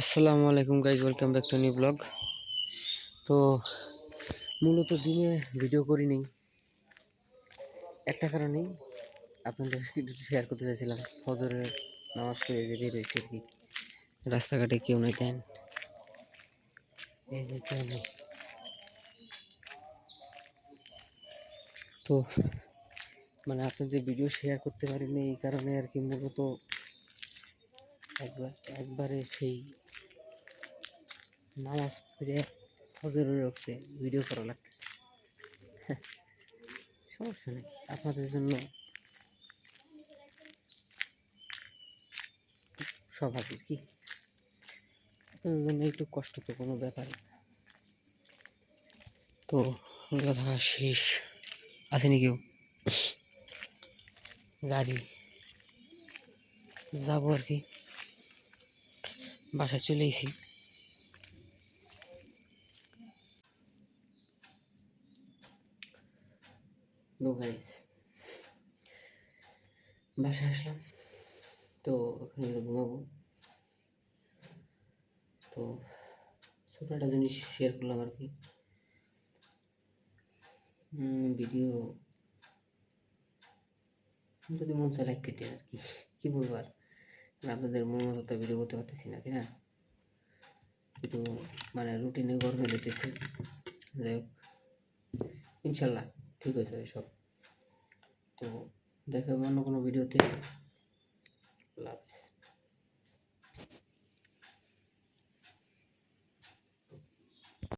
আসসালামু আলাইকুম guys welcome back to new vlog তো মূলত দিনে ভিডিও করি নেই একটা কারণেই আপনাদের কিছু শেয়ার করতে চাইছিলাম। ফজরের নামাজ পড়ে যে বের হয়েছে আর কি, রাস্তাঘাটে কেউ নেই দেন এই যে কেউ নেই। তো মানে আপনাদের ভিডিও শেয়ার করতে পারিনি এই কারণে আর কি মূলত একবার একবারে সেই নামাজ পড়ে ফজরের রক্তে ভিডিও করা লাগতেছে। সমস্যা নেই আপনাদের জন্য সব হাজির কি? আপনাদের জন্য একটু কষ্ট তো কোনো ব্যাপার। তো কথা শেষ। আসেনি কেউ? গাড়ি। যাব আর কি। বাসায় চলে এসেছি। নো বাসায় আসলাম। তো ওখানে ঘুমাবো। তো ছোটো একটা জিনিস শেয়ার করলাম আর কি। ভিডিও যদি মন চায় লাইক কেটে আর কি। কী বলব আর? আপনাদের মন মতো তো ভিডিও করতে পারতেছি না, তাই না? একটু মানে রুটিনে গরমে লেগেছে। যাই হোক, ইনশাল্লাহ ঠিক হয়ে যাবে সব। তো দেখা হবে অন্য কোনো ভিডিওতে লাভ